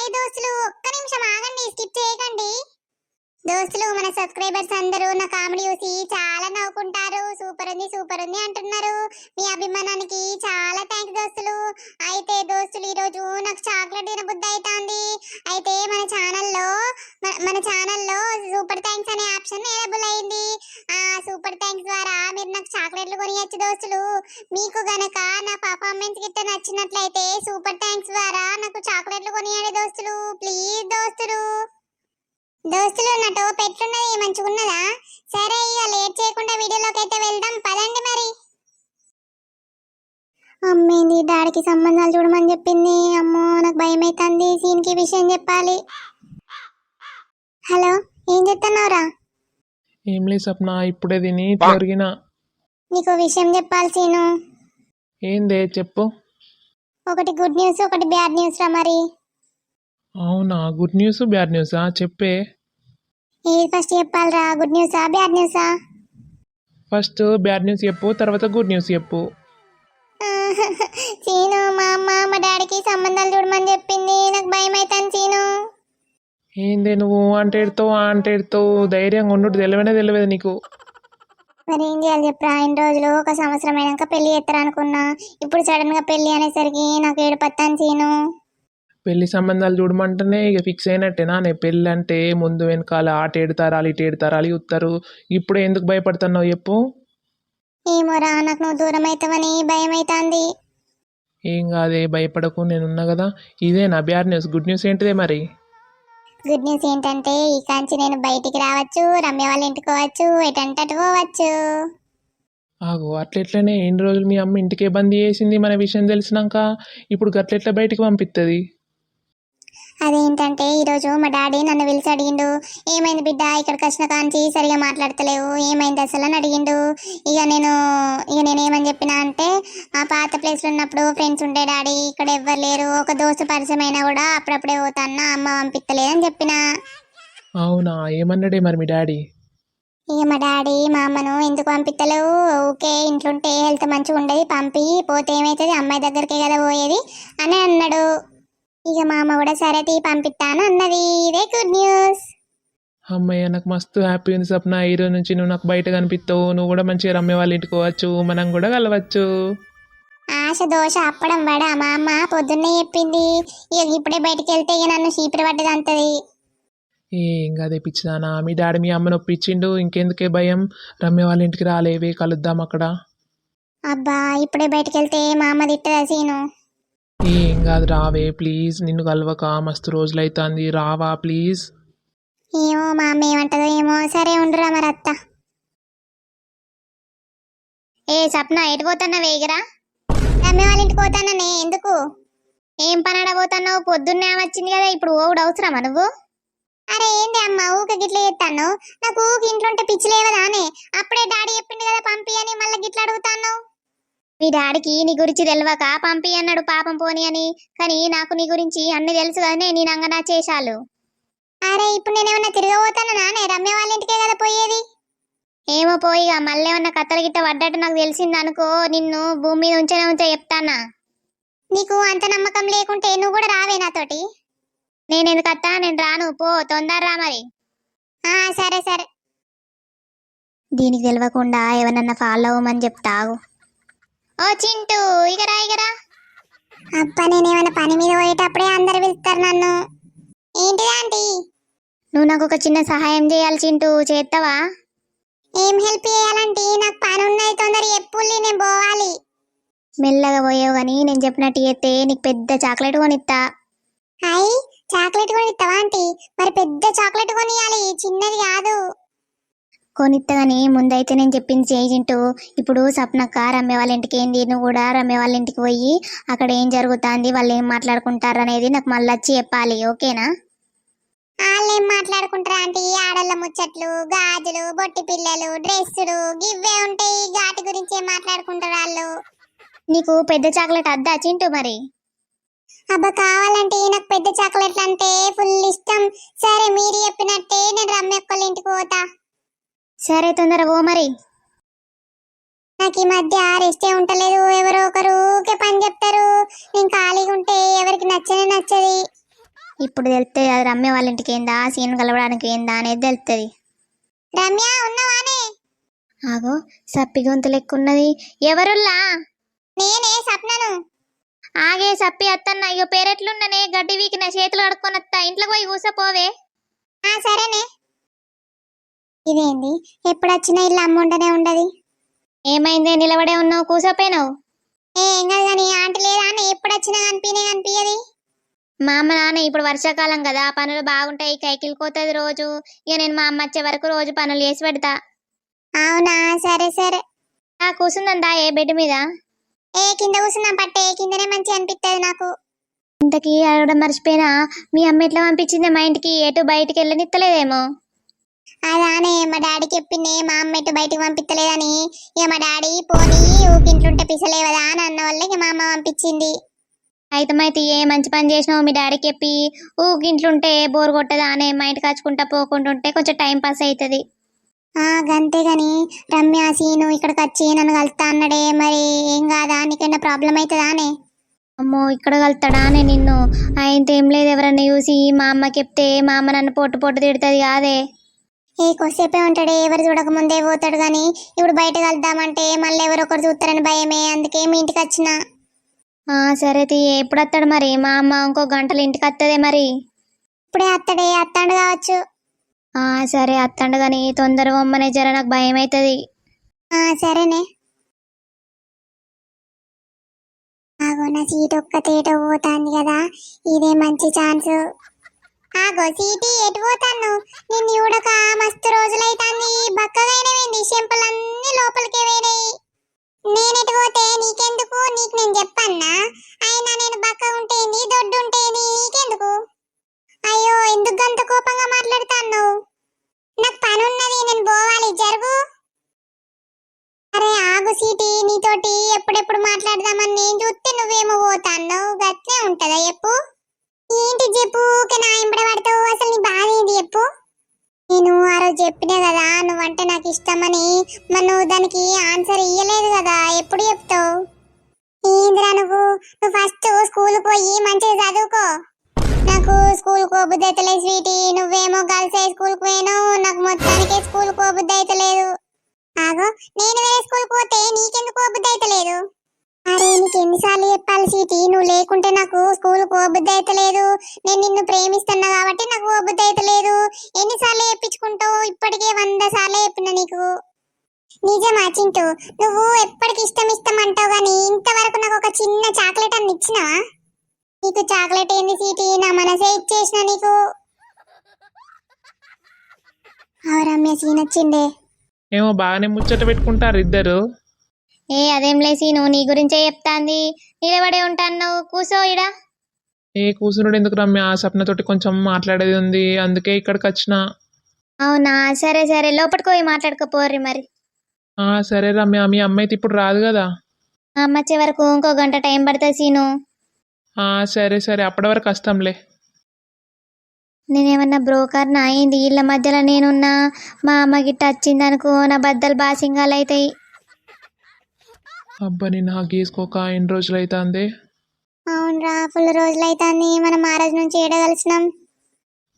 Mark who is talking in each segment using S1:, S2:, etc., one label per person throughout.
S1: Hi దోస్తులు ఒక్క నిమిషం ఆగండి స్కిప్ చేయకండి. దోస్తులు మన సబ్స్క్రైబర్స్ అందరూ నా కామెడీ చూసి చాలా నవ్వుకుంటారు. సూపర్ ఉంది సూపర్ ఉంది అంటున్నారు. మీ అభిమానానికి చాలా థ్యాంక్స్ దోస్తులు. అయితే దోస్తులు ఈరోజు నాకు చాక్లెట్ తినబుద్ధి అవుతుంది అయితే మన ఛానల్లో మన- మన ఛానల్లో సూపర్ థ్యాంక్స్ అనే ఆప్షన్ అవైలబుల్ అయింది. ఆ సూపర్ థ్యాంక్స్ ద్వారా మీరు నాకు చాక్లెట్లు కొనియచ్చు దోస్తులు. మీకు గనక నా పర్ఫార్మెన్స్ గిట్ట నచ్చినట్లయితే సూపర్ థ్యాంక్స్ ద్వారా నాకు చాక్లెట్లు కొనియండి దోస్తులు. ప్లీజ్ దోస్తులు. దోస్తులు నా టోప్ ఎట్లున్నది? మంచిగున్నదా? సరే ఇక లేట్ చేయకుండా వీడియోలోకి అయితే వెళ్దాం. పదండి మరి. అమ్మేంది డాడీకి సంబంధాలు చూడమని చెప్పింది. అమ్మో నాకు భయం అవుతుంది సీన్కి విషయం చెప్పాలి. హలో ఏం చెప్తున్నావురా
S2: ఏం లేదు సప్న ఇప్పుడే తిని తొరిగిన.
S1: నీకు విషయం చెప్పాలి సీను.
S2: ఏందే చెప్పు.
S1: ఒకటి గుడ్ న్యూస్ ఒకటి బ్యాడ్ న్యూస్ రా మరి.
S2: అవునా? గుడ్ న్యూస్ బ్యాడ్ న్యూసా? చెప్పే.
S1: ఏది ఫస్ట్ చెప్పాలిరా? గుడ్ న్యూసా బ్యాడ్ న్యూసా?
S2: ఫస్ట్ బ్యాడ్ న్యూస్ చెప్పు తర్వాత గుడ్ న్యూస్ చెప్పు.
S1: సీను మా అమ్మ మా డాడీకి సంబంధాలు చూడమని చెప్పింది. నాకు భయం అవుతాను సీను
S2: ఏందే నువ్వు? అంటే ఎడతావు అంటే ఎడతావు ధైర్యంగా ఉండు తెలివనే తెలియదు నీకు.
S1: మరి ఏం చేయాలి చెప్పరా? ఇన్ని రోజులు ఒక సంవత్సరం అయినాక పెళ్ళి చేస్తారు అనుకున్నా. ఇప్పుడు సడన్గా పెళ్ళి అనేసరికి నాకు ఏడు పత్తాను సీను
S2: పెళ్ళి సంబంధాలు చూడమంటేనే ఇక ఫిక్స్ అయినట్టేనా నే పెళ్ళి అంటే ముందు వెనకాల ఆట ఏడుతారాలి ఇటు ఏడుతారాలి ఉత్తరు. ఇప్పుడు ఎందుకు భయపడుతున్నావు చెప్పు?
S1: ఏమోరా నాకు నువ్వు దూరం అవుతావని భయం అవుతుంది
S2: ఏం కాదే భయపడకు నేనున్నా కదా. ఇదే నా బ్యాడ్ న్యూస్. గుడ్ న్యూస్ ఏంటిదే మరి?
S1: గుడ్ న్యూస్ ఏంటంటే ఈ కాంచి నేను బయటికి రావచ్చు రమ్య వాళ్ళ ఇంటికి పోవచ్చు ఎటంటే అటు పోవచ్చు.
S2: ఆగో అట్లెట్లనే ఎన్ని రోజులు మీ అమ్మ ఇంటికే బందీ చేసింది మన విషయం తెలిసినాక? ఇప్పుడు గట్లెట్లా బయటికి పంపిస్తుంది
S1: అదేంటంటే ఈరోజు మా డాడీ నన్ను పిలిచి అడిగిండు ఏమైంది బిడ్డ ఇక్కడికి వచ్చిన కాంచి సరిగా మాట్లాడతలేవు ఏమైంది అసలు? అని అడిగిండు. ఇక నేను ఇక నేను ఏమని చెప్పినా అంటే ఆ పాత ప్లేస్లో ఉన్నప్పుడు ఫ్రెండ్స్ ఉండే డాడీ ఇక్కడ ఎవ్వరు లేరు ఒక దోస్తు పరిచయం అయినా కూడా అప్పుడప్పుడే పోతాన్నా అమ్మ పంపిస్తలేదని చెప్పిన.
S2: అవునా? ఏమన్నాడే మరి మీ డాడీ?
S1: ఇక మా డాడీ మా అమ్మను ఎందుకు పంపిస్తలేవు ఓకే ఇంట్లో ఉంటే హెల్త్ మంచిగా ఉండేది పంపి పోతే ఏమవుతుంది అమ్మాయి దగ్గరికే కదా పోయేది అని అన్నాడు. ఇక మా అమ్మ కూడా సరే తీ పంపిస్తాను అన్నది. ఇదే గుడ్ న్యూస్
S2: అమ్మయ్య నాకు మస్తు హ్యాపీ ఉంది సప్న ఈ రోజు నుంచి నువ్వు నాకు బయట కనిపిస్తావు నువ్వు కూడా మంచిగా రమ్మే వాళ్ళ ఇంటికి పోవచ్చు. మనం కూడా కలవచ్చు.
S1: ఆశ దోశ అప్పడం వడ మా అమ్మ పొద్దున్నే చెప్పింది. ఇక ఇప్పుడే బయటికి వెళ్తే ఇక నన్ను చీపురు పడ్డది అంతది
S2: ఏం కాదే పిచ్చిదానా. మీ డాడీ మీ అమ్మని ఒప్పించిండు. ఇంకెందుకే భయం? రమ్మే వాళ్ళ ఇంటికి రాలేవే. కలుద్దాం అక్కడ.
S1: అబ్బా ఇప్పుడే బయటికి వెళ్తే మా అమ్మ తిట్టదా సీను?
S2: ఏం కాదు రావే ప్లీజ్ నిన్ను కలవక మస్తు రోజులు అవుతుంది రావా ప్లీజ్
S1: ఏమో మా అమ్మ ఏమంటదో ఏమో సరే ఉండురా మరి అత్త. ఏ సప్న ఎటు పోతున్నా వేగరా? అమ్మే వాళ్ళ ఇంటికి పోతాననే ఎందుకు? ఏం పని పోతున్నావు? పొద్దున్నే వచ్చింది కదా ఇప్పుడు ఓవుడు అవసరమా నువ్వు? అరే ఏంది అమ్మ ఊక గిట్ల చేస్తాను నాకు ఊకి ఇంట్లో ఉంటే పిచ్చి లేవదానే? అప్పుడే డాడీ చెప్పింది కదా పంపి అని మళ్ళీ గిట్ల అడుగుతాను మీ డాడీకి నీ గురించి తెలియక పంపి అన్నాడు పాపం పోని అని. కానీ నాకు నీ గురించి అన్ని తెలుసు కదనే నేను అంగనా చేశాలు. అరే ఇప్పుడు నేనేమన్నా తిరగబోతానా నానే? రమ్య వాళ్ళ ఇంటికే కదా పోయేది? ఏమో పోయిగా మళ్ళీ ఏమన్నా కత్తల గిట్ట పడ్డట్టు నాకు తెలిసింది అనుకో నిన్ను భూమి మీద ఉంచనే ఉంచే చెప్తానా. నీకు అంత నమ్మకం లేకుంటే నువ్వు కూడా రావే నాతోటి? నేను ఎందుకు అత్తా? నేను రాను. పో తొందర రా మరి. ఆ సరే సరే. దీనికి తెలియకుండా ఎవరన్నా ఫాలో అవ్వమని చెప్తావు. ఓ చింటూ ఇగరా ఇగరా అబ్బా నేనేమైనా పని మీద పోయేటప్పుడే అందరు పిలుస్తారు నన్ను. ఏంటిది ఆంటీ? నువ్వు నాకు ఒక చిన్న సహాయం చేయాలి చింటూ చేస్తావా ఏం హెల్ప్ చేయాలంటే? నాకు పని ఉన్నది తొందర ఎప్పుడు నేను పోవాలి. మెల్లగా పోయావు కానీ నేను చెప్పినట్టు చేస్తే నీకు పెద్ద చాక్లెట్ కొనిస్తా హాయ్ చాక్లెట్ కొనిస్తావా ఆంటీ? మరి పెద్ద చాక్లెట్ కొనియాలి చిన్నది కాదు. కొనిస్తా కానీ ముందైతే నేను చెప్పింది చేయించు ఇప్పుడు సప్నక్క రమ్య వాళ్ళ ఇంటికి ఏంది? నువ్వు కూడా రమ్య వాళ్ళ ఇంటికి పోయి అక్కడ ఏం జరుగుతుంది? వాళ్ళు ఏం మాట్లాడుకుంటారు అనేది నాకు మళ్ళీ వచ్చి చెప్పాలి ఓకేనా? వాళ్ళు ఏం మాట్లాడుకుంటారా అంటే ఆడళ్ళ ముచ్చట్లు గాజులు బొట్టి పిల్లలు డ్రెస్సులు గివ్వే ఉంటాయి. వాటి గురించి ఏం మాట్లాడుకుంటారు వాళ్ళు? నీకు పెద్ద చాక్లెట్ అద్దా చింటూ మరి? అబ్బా కావాలంటే నాకు పెద్ద చాక్లెట్లు అంటే ఫుల్ ఇష్టం. సరే మీరు చెప్పినట్టే నేను రమ్య ఒక్కళ్ళ ఇంటికి పోతా. సరే తొందర ఓ మరి. నాకు ఈ మధ్య రెస్టే ఉంటలేదు ఎవరో ఒకరు ఊకే పని చెప్తారు. నేను ఖాళీగా ఉంటే ఎవరికి నచ్చనే నచ్చది. ఇప్పుడు తెలుస్తుంది అది రమ్య వాళ్ళ ఇంటికి ఏందా? సీన్ కలవడానికి ఏందా అనేది తెలుస్తుంది రమ్య ఉన్నవానే? ఆగో సప్పి గొంతు లెక్కున్నది ఎవరుల్లా? నేనే సప్నను. ఆగే సప్పి అత్తన్న అయ్యో పేరెట్లున్ననే గడ్డి వీకిన చేతులు కడుక్కొని వస్తా ఇంట్లోకి పోయి కూసపోవే సరేనే. ఇదేంది ఎప్పుడు వచ్చినా ఇల్లు అమ్ముంటనే ఉండదు. ఏమైందే? నిలబడే ఉన్నావు కూసపోయినావు? ఏం కాదు కానీ ఆంటీ లేదా అని ఎప్పుడు వచ్చినా కనిపినే కనిపించది మా అమ్మ నాన్న ఇప్పుడు వర్షాకాలం కదా పనులు బాగుంటాయి కైకిలు కోతుంది రోజు. ఇక నేను మా అమ్మ వచ్చే వరకు రోజు పనులు చేసి పెడతా. అవునా? సరే సరే. ఆ కూసుందందా ఏ బెడ్ మీద? ఏ కింద కూర్చున్నాం పట్టే కిందనే మంచి అనిపిస్తుంది నాకు. ఇంతకీ అడగడం మర్చిపోయినా? మీ అమ్మ ఎట్లా పంపించింది మా ఇంటికి? ఎటు బయటికి వెళ్ళనిత్తలేదేమో? అదానే మా డాడీకి చెప్పింది మా అమ్మ ఎటు బయటికి పంపించలేదని ఇక మా డాడీ పోనీ ఊకింట్లుంటే పిసలేవదా అని అన్న వల్ల ఇక మా అమ్మ పంపించింది. అయితే అయితే ఏ మంచి పని చేసినావు మీ డాడీకి చెప్పి ఊకింట్లుంటే బోర్ కొట్టదా అనే మా ఇంటికి వచ్చుకుంటా పోకుంటుంటే కొంచెం టైం పాస్ అవుతుంది గంతే గాని రమ్య సీను ఇక్కడికి వచ్చి నన్ను కలుతా అన్నాడే మరి ఏం కాదా? నీకైనా ప్రాబ్లం అవుతుందా అనే? అమ్మో ఇక్కడ కలుతాడా అనే నిన్ను? ఆయనతో ఏం లేదు ఎవరన్నా చూసి మా అమ్మకి చెప్తే మా అమ్మ నన్ను పొట్టు పొట్టు తిడుతుంది కాదే? ఏ కొద్దిసేపే ఉంటాడే ఎవరు చూడక ముందే పోతాడు గాని ఇప్పుడు బయట కలుద్దామంటే మళ్ళీ ఎవరో ఒకరు చూస్తారని భయమే అందుకే మీ ఇంటికి వచ్చిన. సరే తీ ఎప్పుడు వస్తాడు మరి? మా అమ్మ ఇంకో గంటలు ఇంటికి వస్తుంది మరి? ఇప్పుడే అత్తడే అత్తాడు కావచ్చు. సరే అత్తండు కానీ తొందరగా అమ్మనే జర నాకు భయం అవుతుంది సరేనే. ఆగో నా సీట్ ఒక్క తేట పోతాంది కదా ఇదే మంచి ఛాన్స్. ఆగో సీటీ ఎటు పోతాను నిన్ను చూడక మస్తు రోజులైతాంది. బక్కగైనవేంది చెంపలన్నీ లోపలికే వేనాయి నేనెటు పోతే నీకెందుకు? నీకు నేను చెప్పన్నా? అయినా నేను బక్క ఉంటేంది దొడ్డు ఉంటేంది నీకెందుకు? అయ్యో ఎందుకు అంత కోపంగా మాట్లాడుతాను నాకు పని ఉన్నది నేను పోవాలి జరుగు. అరే ఆగు సీటి. నీతోటి ఎప్పుడెప్పుడు మాట్లాడదామని నేను చూస్తే నువ్వేమో పోతాను గట్లే ఉంటదా చెప్పు. ఏంటి చెప్పు? నా ఇంబడ పడతావు. అసలు నీ బాధ ఏంటి చెప్పు? నేను ఆ రోజు చెప్పినా కదా నువ్వంటే నాకు ఇష్టమని. మరి నువ్వు దానికి ఆన్సర్ ఇయ్యలేదు కదా. ఎప్పుడు చెప్తావు? ఏందిరా నువ్వు? నువ్వు ఫస్ట్ స్కూల్ పోయి మంచిగా చదువుకో. నాకు స్కూల్ కోబుద్ది అయితలేదు స్వీటీ. నువ్వేమో గర్ల్స్ హై స్కూల్ పోయాను నాకు మొత్తానికి స్కూల్ కోబుద్ది అయితలేదు. ఆగో నేను వేరే స్కూల్ పోతే నీకెందుకు కోబుద్ది అయితలేదు? అరే నీకు ఎన్నిసార్లు చెప్పాలి సీటి? నువ్వు లేకుంటే నాకు స్కూల్ కోబుద్ది అయితలేదు. నేను నిన్ను ప్రేమిస్తున్నా కాబట్టి నాకు కోబుద్ది అయితలేదు. ఎన్నిసార్లు చెప్పించుకుంటావు? ఇప్పటికే వంద సార్లు చెప్పిన నీకు. నిజమా చింటూ? నువ్వు ఎప్పటికి ఇష్టం ఇష్టం అంటావు కానీ ఇంతవరకు నాకు ఒక చిన్న చాక్లెట్ అని ఇచ్చినా నీకు చాక్లెట్ ఏంది సీటి? నా మనసే ఇచ్చేసిన నీకు. ఆ రమ్య సీన్ వచ్చిండే
S2: ఏమో బాగానే ముచ్చట పెట్టుకుంటారు ఇద్దరు.
S1: ఏ అదేం లేసి నువ్వు నీ గురించే చెప్తాంది. నిలబడే ఉంటాను కూసో ఇడా
S2: ఏ కూసునుడు ఎందుకు రమ్య? ఆ సప్నతోటి కొంచెం మాట్లాడేది ఉంది అందుకే ఇక్కడికి వచ్చిన.
S1: అవునా? సరే సరే లోపలికి పోయి మాట్లాడుకోపోర్రి మరి.
S2: ఆ సరే రమ్య మీ అమ్మ అయితే ఇప్పుడు రాదు కదా?
S1: ఆ అమ్మ వచ్చే వరకు ఇంకో గంట టైం పడుతుంది సీను.
S2: ఆ సరే సరే అప్పటి వరకు వస్తాంలే
S1: నేనేమన్నా బ్రోకర్ నా అయింది వీళ్ళ మధ్యలో నేనున్నా మా అమ్మ గిట్ట వచ్చింది అనుకో నా బద్దలు బాసింగాలు అవుతాయి.
S2: అబ్బా నేను హగ్ చేసుకోక ఎన్ని రోజులు అవుతుంది
S1: అవునరా ఫుల్ రోజులు అవుతుంది మనం ఆ రోజు నుంచి ఏడ కలిసినాం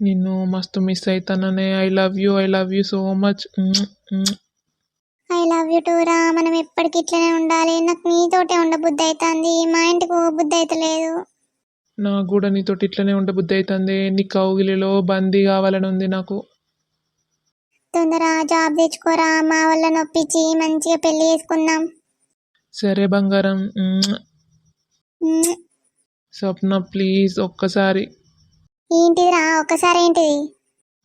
S2: నిన్ను మస్తు miss అవుతాననే I love you I love you so much.
S1: I love you too రా. మనం ఎప్పటికి ఇట్లనే ఉండాలి. నాకు నీతోటే ఉండబుద్ధి అవుతుంది మా ఇంటికి బుద్ధి అవుతలేదు
S2: నాకు కూడా నీతోటి ఇట్లనే ఉండే బుద్ధి అవుతుంది నీ కౌగిలిలో బందీ కావాలని ఉంది నాకు.
S1: తొందర జాబ్ తెచ్చుకోరా. మా వాళ్ళ నొప్పించి మంచిగా పెళ్ళి చేసుకుందాం.
S2: సరే బంగారం. స్వప్న ప్లీజ్ ఒక్కసారి.
S1: ఏంటిదిరా ఒకసారి ఏంటిది?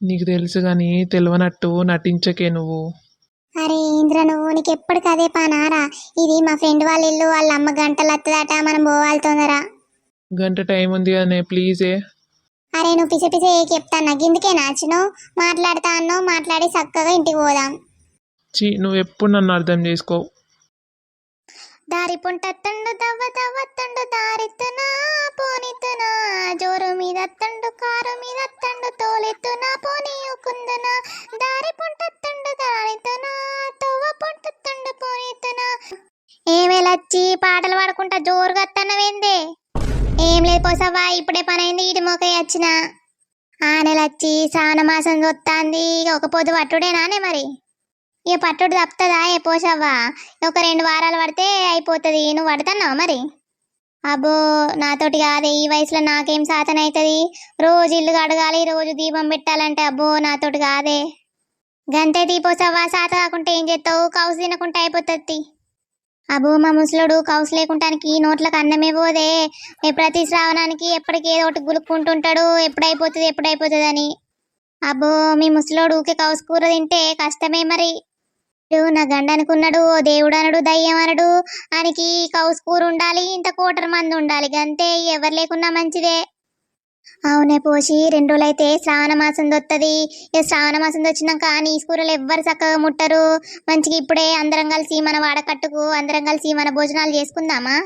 S2: నీకు తెలుసు కానీ తెలియనట్టు నటించకే నువ్వు.
S1: అరే ఇంద్ర నువ్వు నీకు ఎప్పటికి అదే పానారా? ఇది మా ఫ్రెండ్ వాళ్ళ ఇల్లు వాళ్ళ అమ్మ గంటలు వస్తుందట మనం పోవాలి తొందర
S2: గంట టైం ఉంది కదనే ప్లీజే
S1: అరే నువ్వు పిస పిస ఏ చెప్తాను నాకు ఇందుకే నాచినావు మాట్లాడతా అన్నావు మాట్లాడి చక్కగా ఇంటికి పోదాం.
S2: చి నువ్వు ఎప్పుడు నన్ను అర్థం చేసుకో.
S1: దారి పుంటత్తండు తవ్వ తవ్వత్తండు దారిత్తునా పోనిత్తునా. జోరు మీద అత్తండు కారు మీద అత్తండు తోలెత్తునా పోనీయుకుందునా దారి పుంటత్తండు దారిత్తునా తవ్వ పుంటత్తండు పోనిత్తునా ఏమేలచ్చి పాటలు పాడుకుంటా జోరుగా అత్తన్నవేందే?
S3: ఏం లేదు పోసవ్వా ఇప్పుడే పనైంది ఇటు మోకై వచ్చిన. ఆ వచ్చి శ్రావణ మాసం చూస్తాంది ఒక పొద్దు పట్టుడేనానే మరి? ఇక పట్టుడు తప్పుతుందా? ఏ పోసవ్వా ఒక రెండు వారాలు పడితే అయిపోతుంది. నువ్వు పడుతున్నావు మరి? అబ్బో నాతోటి కాదే. ఈ వయసులో నాకేం సాధన అవుతుంది? రోజు ఇల్లు కడగాలి రోజు దీపం పెట్టాలంటే అబ్బో నాతోటి కాదే. గంతే దీపోసవ్వా సాత కాకుంటే ఏం చేస్తావు? కౌసు తినకుంటే అయిపోతుంది అబ్బో మా ముసలోడు కౌసు లేకుంటానికి నోట్లకు అన్నమే పోదే. ప్రతి శ్రావణానికి ఎప్పటికి ఏదో ఒకటి గులుక్కుంటుంటాడు. ఎప్పుడైపోతుంది ఎప్పుడైపోతుంది అని అబ్బో మీ ముసలోడు ఊకే కౌసు కూర తింటే కష్టమే మరి. నా గండ అనుకున్నాడు ఓ దేవుడు అనడు దయ్యం అనడు. ఆయనకి కౌసు కూర ఉండాలి ఇంత కోటర్ మంది ఉండాలి గంతే ఎవరు లేకున్నా మంచిదే. అవునే పోసి రెండు రోజులైతే శ్రావణ మాసం దొత్తది. ఇక శ్రావణ మాసం వచ్చినాక నీ కూరలు ఎవ్వరు చక్కగా ముట్టరు. మంచిగా ఇప్పుడే అందరం కలిసి మన వాడకట్టుకు అందరం కలిసి మన భోజనాలు చేసుకుందామా?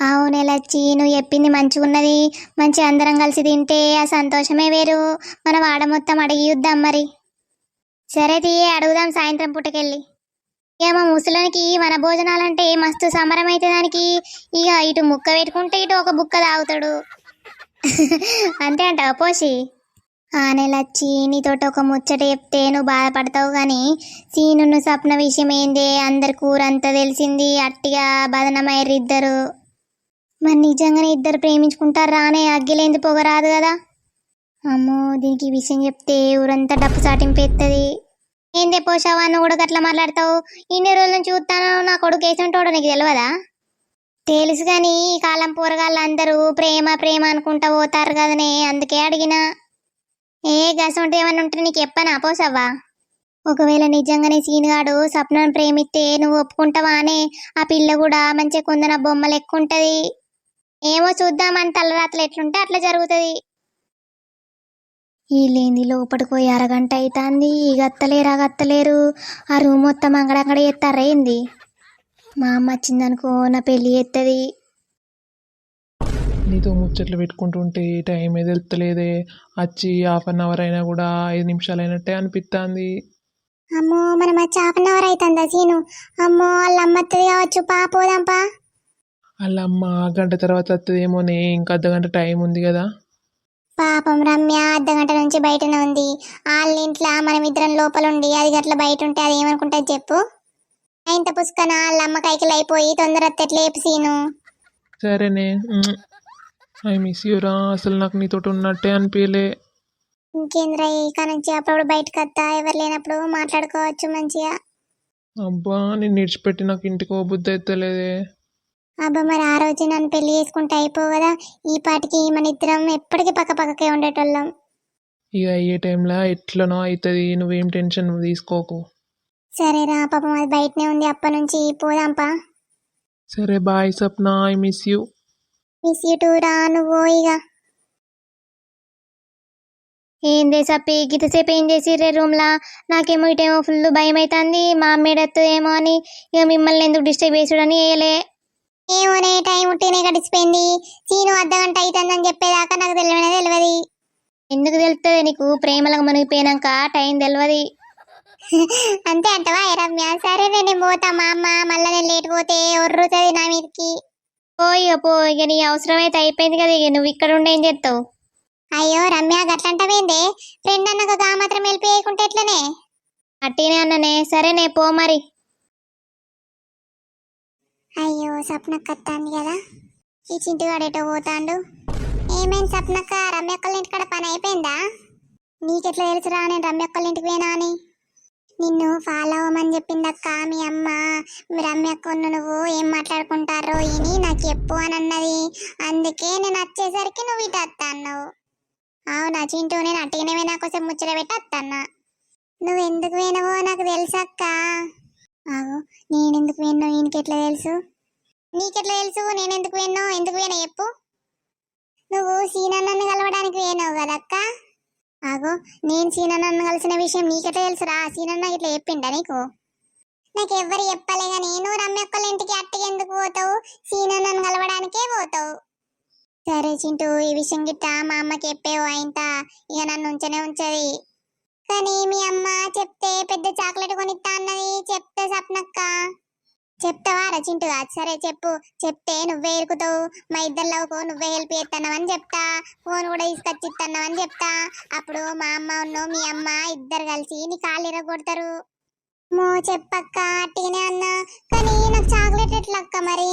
S3: అవునే లచ్చి నువ్వు చెప్పింది మంచిగున్నది మంచి అందరం కలిసి తింటే ఆ సంతోషమే వేరు. మన వాడ మొత్తం అడిగి చూద్దాం మరి. సరే తీయే అడుగుదాం సాయంత్రం పూటకెళ్ళి. ఏమో ముసలోనికి మన భోజనాలంటే మస్తు సంబరం అయితే దానికి. ఇక ఇటు ముక్క పెట్టుకుంటే ఇటు ఒక బుక్క తాగుతాడు. అంతే అంట పోసి ఆ నెలచ్చి నీతోటి ఒక ముచ్చట చెప్తే నువ్వు బాధపడతావు కానీ సీనును సప్న విషయం ఏందే అందరి కూరంతా తెలిసింది అట్టిగా బదనమయ్యారు ఇద్దరు. మరి నిజంగానే ఇద్దరు ప్రేమించుకుంటారు రానే అగ్గిలేంది పొగరాదు కదా? అమ్మో దీనికి విషయం చెప్తే ఊరంతా డప్పు సాటింపేస్తుంది ఏందే పోషావా నువ్వు కూడా అట్లా మాట్లాడతావు? ఇన్ని రోజుల నుంచి చూస్తాను నా కొడుకు వేసుంటాడో నీకు తెలియదా తెలుసు కానీ ఈ కాలం పోరగాళ్ళందరూ ప్రేమ ప్రేమ అనుకుంటా పోతారు కదనే అందుకే అడిగినా. ఏ గసంటే ఏమన్నా ఉంటే నీకు చెప్పనా పోసవ్వా ఒకవేళ నిజంగానే సీనుగాడు సప్నను ప్రేమిస్తే నువ్వు ఒప్పుకుంటావా అనే ఆ పిల్ల కూడా మంచిగా కొందన బొమ్మ ఎక్కువ ఉంటుంది ఏమో చూద్దామని తలరాత్రులు ఎట్లుంటే అట్లా జరుగుతుంది. వీళ్ళేంది లోపలికి పోయి అరగంట అవుతుంది గత్తలేరు ఆ గత్తలేరు. ఆ రూమ్ మొత్తం అంగడంగడ ఎత్తారా ఏంది మా అమ్మ వచ్చిందనుకో నా పెళ్ళి ఎత్తది.
S2: నీతో ముచ్చట్లు పెట్టుకుంటుంటే టైం ఏది వెళ్తలేదే వచ్చి హాఫ్ అన్ అవర్ అయినా కూడా ఐదు నిమిషాలు అయినట్టే అనిపిస్తుంది
S3: అమ్మో మనం వచ్చి హాఫ్ అన్ అవర్ అవుతుందా సీను? అమ్మో వాళ్ళ అమ్మత్తది కావచ్చు పా పోదాంపా
S2: వాళ్ళ అమ్మ గంట తర్వాత వస్తుందేమోనే ఇంకా అర్ధ గంట టైం ఉంది కదా.
S3: పాపం రమ్య అర్ధ గంట నుంచి బయటనే ఉంది. వాళ్ళ ఇంట్లో మనం ఇద్దరం లోపల ఉండి అది గట్ల బయట ఉంటే అది ఏమనుకుంటుంది చెప్పు. ఇంత పుష్కన వాళ్ళ అమ్మ కైకిలు అయిపోయి తొందర ఎట్లా లేపు సీను.
S2: సరేనే ఐ మిస్ యూరా అసలు నాకు నీతోటి ఉన్నట్టే అనిపించలే
S3: ఇంకేంద్ర ఇక నుంచి అప్పుడప్పుడు బయటకు వస్తా ఎవరు లేనప్పుడు మాట్లాడుకోవచ్చు మంచిగా.
S2: అబ్బా నేను నిడిచిపెట్టి నాకు ఇంటికి పోబుద్ది అయితలేదే.
S3: అబ్బా మరి ఆ రోజు నన్ను పెళ్ళి చేసుకుంటే అయిపోవు కదా. ఈ పాటికి మన ఇద్దరం ఎప్పటికీ పక్క పక్కకే ఉండేటోళ్ళం.
S2: ఇక అయ్యే టైంలో ఎట్లనో అవుతుంది. నువ్వేం టెన్షన్ నువ్వు తీసుకోకు
S3: సరేరా పాపం అది బయటనే ఉంది. అప్ప నుంచి పోదాంపా
S2: సరే bye Sapna. I miss you.
S3: Miss you too రా నువ్వు ఇక. ఏందే సప్పి గితసేపు ఏం చేసిర్రే రూమ్లా? నాకేమో ఇటేమో ఫుల్ భయం అవుతుంది మా అమ్మేడత్తు ఏమో అని. ఇక మిమ్మల్ని ఎందుకు డిస్టర్బ్ చేసుడని వేయలే ఏమోనే టైం ఉంటేనే గడిచిపోయింది. సీను అర్ధ గంట అవుతుందని చెప్పేదాకా నాకు తెలియనే తెలియదు. ఎందుకు తెలుస్తుంది నీకు? ప్రేమలకు మునిగిపోయినాక టైం తెలియదు అంతే అంటవా రమ్య? సరే నేను పోతా మా అమ్మ. మళ్ళీ నేను లేట్ పోతే ఒర్రుతుంది నా మీదకి. పో ఇక పో. ఇక నీ అవసరమైతే అయిపోయింది కదా ఇక నువ్వు ఇక్కడ ఉండి ఏం చేస్తావు? అయ్యో రమ్య గట్లంటవేందే? ఫ్రెండ్ అన్నకు గా మాత్రం వెళ్ళిపోయకుంటే ఎట్లనే? అట్టినే అన్ననే. సరేనే పో మరి. అయ్యో సప్నక్క వస్తాంది కదా. ఈ చింటిగాడేటో పోతాండు? ఏమైంది సప్నక్క? రమ్యక్కల ఇంటికాడ పని అయిపోయిందా? నీకెట్లా తెలుసురా నేను రమ్యక్కల ఇంటికి పోయినా అని. నిన్ను ఫాలో అవ్వమని చెప్పింది అక్క మీ అమ్మ. మీ రమ్యక్కను నువ్వు ఏం మాట్లాడుకుంటారో ఇని నాకు చెప్పు అని అన్నది. అందుకే నేను వచ్చేసరికి నువ్వు ఇటు వస్తా అవునా చింటూ నేను అట్టిగానే పోయినా కోసం ముచ్చట పెట్టి వస్తాన్నా నువ్వు ఎందుకు పోయినావో నాకు తెలుసక్క. ఆగు. నేను ఎందుకు ఈయనకెట్లా తెలుసు? నీకెట్లా తెలుసు? నేను ఎందుకు ఎందుకు పోయినా చెప్పు. నువ్వు సీనన్నని కలవడానికి పోయినావు కదక్క? ఆగో. నేను సీనన్నను కలిసిన విషయం నీకెట్లా తెలుసురా? సీనన్న ఇట్లా చెప్పిండా నీకు? నాకు ఎవ్వరు చెప్పలే నేను నువ్వు రమ్యక్కల ఇంటికి అట్టకి ఎందుకు పోతావు? సీనన్నను కలవడానికే పోతావు. సరే చింటూ ఈ విషయం గిట్ట మా అమ్మకి చెప్పేవు అయింత. ఇక నన్ను ఉంచనే ఉంచది. కానీ మీ అమ్మ చెప్తే పెద్ద చాక్లెట్ కొనిస్తా అన్నది చెప్తే సప్నక్క.
S1: చెప్తావా చింటుగా సరే చెప్పు. చెప్తే నువ్వే ఇరుకుతావు మా ఇద్దరిలోకు నువ్వే హెల్ప్ చేస్తున్నావని చెప్తా. ఫోన్ కూడా తీసుకొచ్చి చెప్తా. అప్పుడు మా అమ్మ ఉన్ను మీ అమ్మ ఇద్దరు కలిసి నీ కాళ్ళు ఇరగొడతారు. మో చెప్పక్క అట్టిగానే అన్నా. కానీ నాకు చాక్లెట్ ఎట్లా అక్క మరి?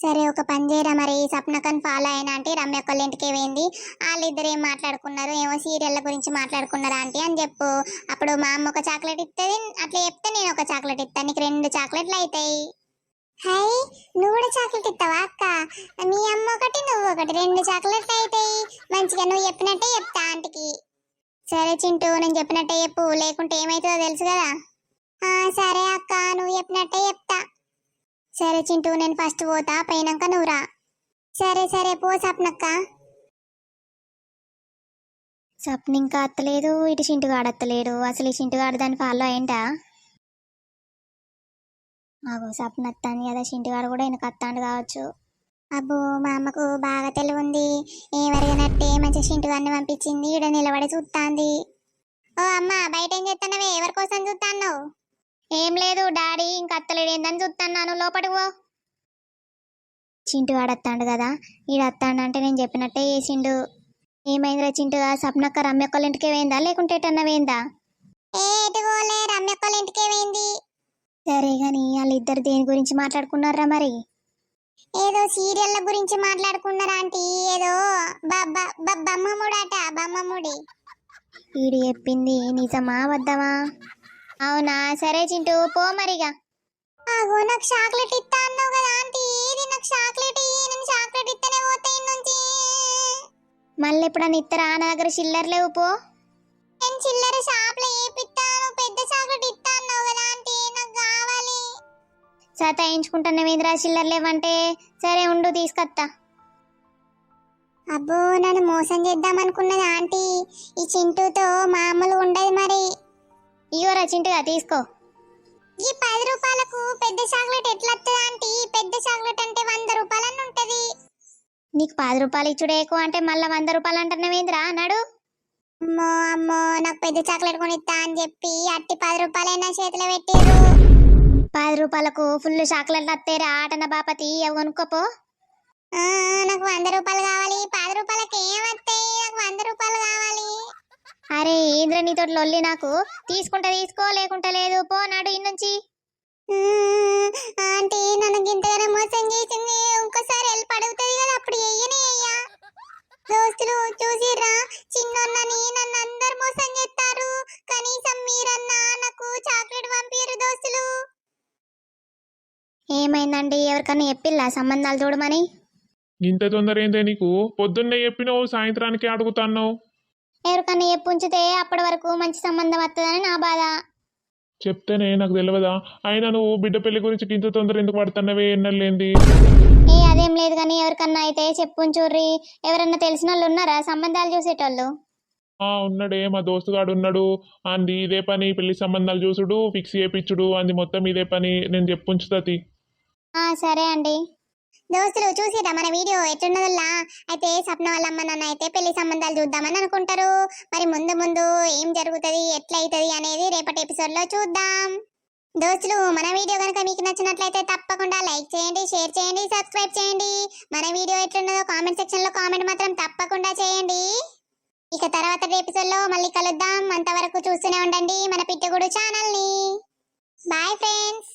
S1: సరే ఒక పని చేయరా మరి? సప్నకన్ ఫాలో అయినా అంటే రమ్య ఒక్కళ్ళ ఇంటికి పోయింది. వాళ్ళిద్దరు ఏం మాట్లాడుకున్నారు? ఏమో సీరియళ్ళ గురించి మాట్లాడుకున్నారా ఆంటీ అని చెప్పు. అప్పుడు మా అమ్మ ఒక చాక్లెట్ ఇస్తుంది అట్లా చెప్తే నేను ఒక చాక్లెట్ ఇస్తాను నీకు రెండు చాక్లెట్లు అవుతాయి హై నువ్వు కూడా చాక్లెట్ ఇస్తావా అక్క? మీ అమ్మ ఒకటి నువ్వు ఒకటి. రెండు చాక్లెట్లు అవుతాయి మంచిగా నువ్వు చెప్పినట్టే చెప్తా ఆంటీకి. సరే చింటూ నేను చెప్పినట్టే చెప్పు. లేకుంటే ఏమవుతుందో తెలుసు కదా? సరే అక్క నువ్వు చెప్పినట్టే చెప్తా. సరే చింటూ నేను ఫస్ట్ పోతా పోయినాక నువ్వు రా. సరే సరే పో సప్నక్క సప్న ఇంకా అత్తలేదు ఇటు చింటుగాడు అత్తలేడు. అసలు ఈ చింటుగాడు దాన్ని ఫాలో అయిందా అగో సప్న అత్తాంది కదా చింటుగాడు కూడా వెనక అత్తాండు కావచ్చు. అబ్బో మా అమ్మకు బాగా తెలివి ఉంది. ఏమరిగినట్టే మంచి చింటుగాడిని పంపించింది. ఈడ నిలబడి చూస్తాంది ఓ అమ్మ బయట ఏం చేస్తున్నావే ఎవరి కోసం చూస్తాను ఏం లేదు డాడీ ఇంక అత్తలేడు. ఏందని చూస్తున్నాను లోపలికి పో. చింటుగాడు అత్తాండు కదా. ఈడు అత్తాండు అంటే నేను చెప్పినట్టే చేసిండు. ఏమైందిరా చింటుగా సప్నక్క రమ్యక్కల ఇంటికే వేయిందా లేకుంటే ఎటన్నా వేయిందా ఏటుగోలే రమ్యక్కల ఇంటికే వేయింది సరే గాని వాళ్ళిద్దరు దేని గురించి మాట్లాడుకున్నారా మరి? ఏదో సీరియల్ల గురించి మాట్లాడుకున్నారా ఆంటీ? ఏదో బమ్మముడట బమ్మముడి. వీడు చెప్పింది నిజమా వద్దమా? అవునా? సరే చింటూ పో మరిగా. ఆగో నాకు చాక్లెట్ ఇస్తా అన్నావు కదా ఆంటీ. ఇది నాకు చాక్లెట్? ఇయ్యి నేను చాక్లెట్ ఇస్తేనే పోతా నుంచి? మళ్ళీ ఎప్పుడన్నా ఇస్తారా నా దగ్గర చిల్లర లేవు పో. నేను చిల్లర షాప్లో ఏపిస్తాను పెద్ద చాక్లెట్ ఇస్తా అన్నావు కదా ఆంటీ. నాకు కావాలి? సతాయించుకుంటున్నావేంద్రా చిల్లర లేవంటే? సరే ఉండు తీసుకొత్తా. అబ్బో నన్ను మోసం చేద్దాం అనుకున్నది ఆంటీ. ఈ చింటూతో మామూలు ఉండదు మరి. ఇగో రచింటిగా తీసుకో. ఈ పది రూపాయలకు పెద్ద చాక్లెట్ ఎట్లా వస్తుంది ఆంటీ? పెద్ద చాక్లెట్ అంటే వంద రూపాయలన్నీ ఉంటది. నీకు పది రూపాయలు ఇచ్చుడు ఎక్కువ అంటే మళ్ళీ వంద రూపాయలు అంటున్నావేంద్రా అన్నాడు అమ్మో అమ్మో నాకు పెద్ద చాక్లెట్ కొనిస్తా అని చెప్పి అట్టి పది రూపాయలైనా చేతిలో పెట్టారు పది రూపాయలకు ఫుల్ చాక్లెట్లు వస్తాయిరా ఆటన బాపతి? అవి కొనుక్కోపో. నాకు వంద రూపాయలు కావాలి. పది రూపాయలకి ఏం వస్తాయి నాకు వంద రూపాయలు కావాలి. అరే ఏంద్ర నీతో లొల్లి నాకు తీసుకుంటా తీసుకో లేకుంటా లేదు. పో నాడు ఇన్నుంచి. ఆంటీ నన్ను ఇంతగానే మోసం చేసింది. ఇంకోసారి హెల్ప్ అడుగుతుంది కదా అప్పుడు చెయ్యనే అయ్యా దోస్తులు చూసిర్రా చిన్నోన్నని నన్ను అందరు మోసం చేస్తారు. కనీసం మీరన్నా నాకు చాక్లెట్ పంపిరు దోస్తులు. ఏమైందండి? ఎవరికన్నా చెప్పిల్లా సంబంధాలు చూడమని?
S2: ఇంత తొందర ఏందే నీకు? పొద్దున్నే చెప్పినావు సాయంత్రానికి అడుగుతాన్నావు.
S1: ఎవరికన్నా చెప్పు ఉంచితే అప్పటి వరకు మంచి సంబంధం వస్తుందని నా బాధ.
S2: చెప్తేనే నాకు తెలియదా అయినా నువ్వు బిడ్డ పెళ్ళి గురించి ఇంత తొందర ఎందుకు పడుతున్నావే ఎన్నెళ్ళేంది
S1: ఏ అదేం లేదు కానీ ఎవరికన్నా అయితే చెప్పు చూర్రి ఎవరన్నా తెలిసిన వాళ్ళు ఉన్నారా? సంబంధాలు చూసేటోళ్ళు?
S2: ఆ ఉన్నాడే. మా దోస్తుగాడు ఉన్నాడు. అంది ఇదే పని పెళ్ళి సంబంధాలు చూసుడు ఫిక్స్ చేయించుడు అంది మొత్తం ఇదే పని నేను చెప్పుంచుతుంది
S1: ఆ సరే అండి. దోస్తులు చూసిరా మన వీడియో ఎట్లున్నదల్లా? అయితే స్వప్న వాళ్ళమ్మ నాన్న అయితే పెళ్ళి సంబంధాలు చూద్దామని అనుకుంటారు. మరి ముందు ముందు ఏం జరుగుతుంది ఎట్లయితది అనేది రేపటి ఎపిసోడ్లో చూద్దాం. దోస్తులు మన వీడియో కనుక మీకు నచ్చినట్లయితే తప్పకుండా లైక్ చేయండి షేర్ చేయండి సబ్స్క్రైబ్ చేయండి. మన వీడియో ఎట్లున్నదో కామెంట్ సెక్షన్లో కామెంట్ మాత్రం తప్పకుండా చేయండి. ఇక తర్వాత ఎపిసోడ్లో మళ్ళీ కలుద్దాం. అంతవరకు చూస్తూనే ఉండండి మన పిట్టుగుడు ఛానల్ని. Bye friends!